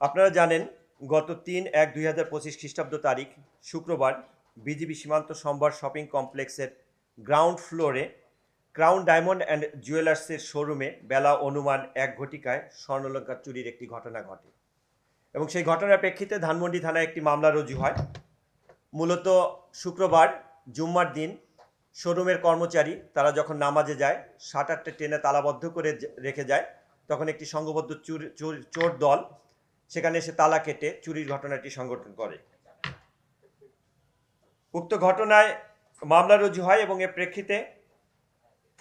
আপনারা জানেন, গত তিন এক দুই হাজার পঁচিশ খ্রিস্টাব্দ তারিখ, শুক্রবার বিজিবি সীমান্ত সম্ভার শপিং কমপ্লেক্সের গ্রাউন্ড ফ্লোরে ক্রাউন ডায়মন্ড অ্যান্ড জুয়েলার্সের শোরুমে বেলা অনুমান এক ঘটিকায় স্বর্ণলঙ্কার চুরির একটি ঘটনা ঘটে। এবং সেই ঘটনার প্রেক্ষিতে ধানমন্ডি থানায় একটি মামলা রুজু হয়। মূলত শুক্রবার, জুম্মার দিন শোরুমের কর্মচারী, তারা যখন নামাজে যায় শাটারটা টেনে তালাবদ্ধ করে রেখে যায়, তখন একটি সংঘবদ্ধ চোর- চোর দল সেখানে এসে তালা কেটে চুরির ঘটনাটি সংগঠন করে। উক্ত ঘটনায় মামলা রুজু হয় এবং এর প্রেক্ষিতে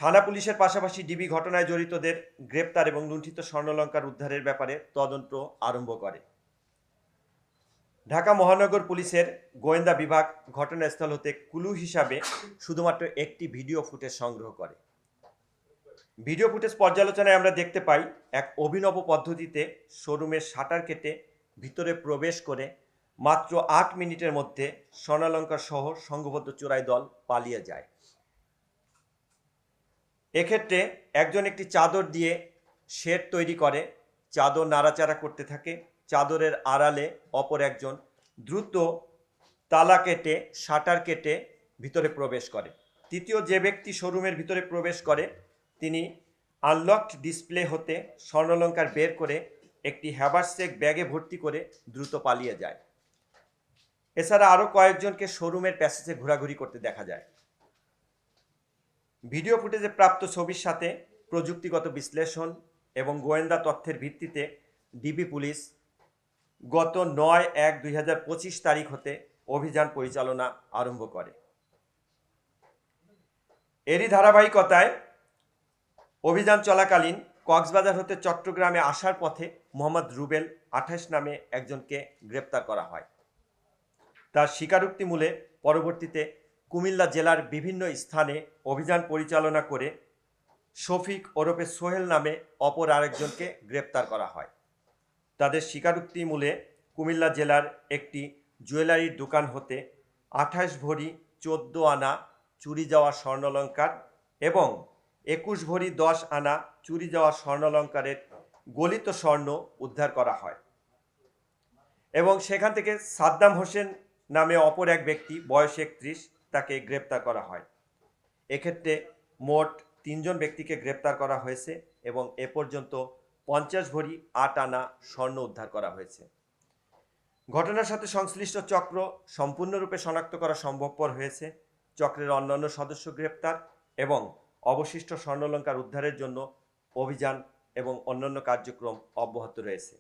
থানা পুলিশের পাশাপাশি ডিবি ঘটনায় জড়িতদের গ্রেপ্তার এবং লুণ্ঠিত স্বর্ণলঙ্কার উদ্ধারের ব্যাপারে তদন্ত আরম্ভ করে। ঢাকা মহানগর পুলিশের গোয়েন্দা বিভাগ ঘটনাস্থল হতে কুলু হিসাবে শুধুমাত্র একটি ভিডিও ফুটেজ সংগ্রহ করে। ভিডিও ফুটেজ পর্যালোচনায় আমরা দেখতে পাই এক অভিনব পদ্ধতিতে শোরুমের শাটার কেটে ভিতরে প্রবেশ করে মাত্র আট মিনিটের মধ্যে স্বর্ণালঙ্কার সহ সংঘবদ্ধ চোরাই দল পালিয়ে যায়। এক্ষেত্রে একজন একটি চাদর দিয়ে শেড তৈরি করে, চাদর নাড়াচাড়া করতে থাকে, চাদরের আড়ালে অপর একজন দ্রুত তালা কেটে, শাটার কেটে ভিতরে প্রবেশ করে। তৃতীয় যে ব্যক্তি শোরুমের ভিতরে প্রবেশ করে তিনি আনলকড ডিসপ্লে হতে স্বর্ণলঙ্কার বের করে একটি হ্যাভারসেক ব্যাগে ভর্তি করে দ্রুত পালিয়ে যায়। এছাড়া আরও কয়েকজনকে শোরুমের প্যাসেজে ঘোরাঘুরি করতে দেখা যায়। ভিডিও ফুটেজে প্রাপ্ত ছবির সাথে প্রযুক্তিগত বিশ্লেষণ এবং গোয়েন্দা তথ্যের ভিত্তিতে ডিবি পুলিশ গত নয় এক দুই তারিখ হতে অভিযান পরিচালনা আরম্ভ করে। এরই ধারাবাহিকতায় অভিযান চলাকালীন কক্সবাজার হতে চট্টগ্রামে আসার পথে মোহাম্মদ রুবেল আঠাশ নামে একজনকে গ্রেপ্তার করা হয়। তার স্বীকারোক্তি মূলে পরবর্তীতে কুমিল্লা জেলার বিভিন্ন স্থানে অভিযান পরিচালনা করে শফিক ওরফে সোহেল নামে অপর আরেকজনকে গ্রেপ্তার করা হয়। তাদের স্বীকারোক্তি মূলে কুমিল্লা জেলার একটি জুয়েলারির দোকান হতে আঠাশ ভরি চোদ্দ আনা চুরি যাওয়া স্বর্ণলঙ্কার এবং একুশ ভরি দশ আনা চুরি যাওয়া স্বর্ণালঙ্কারের গলিত স্বর্ণ উদ্ধার করা হয়। এবং সেখান থেকে সাদ্দাম হোসেন নামে অপর এক ব্যক্তি, বয়স একত্রিশ, তাকে গ্রেপ্তার করা হয়। এক্ষেত্রে মোট তিনজন ব্যক্তিকে গ্রেপ্তার করা হয়েছে এবং এ পর্যন্ত পঞ্চাশ ভরি আট আনা স্বর্ণ উদ্ধার করা হয়েছে। ঘটনার সাথে সংশ্লিষ্ট চক্র সম্পূর্ণরূপে শনাক্ত করা সম্ভবপর হয়েছে। চক্রের অন্যান্য সদস্য গ্রেপ্তার এবং অবশিষ্ট স্বর্ণলঙ্কার উদ্ধারের জন্য অভিযান এবং অন্যান্য কার্যক্রম অব্যাহত রয়েছে।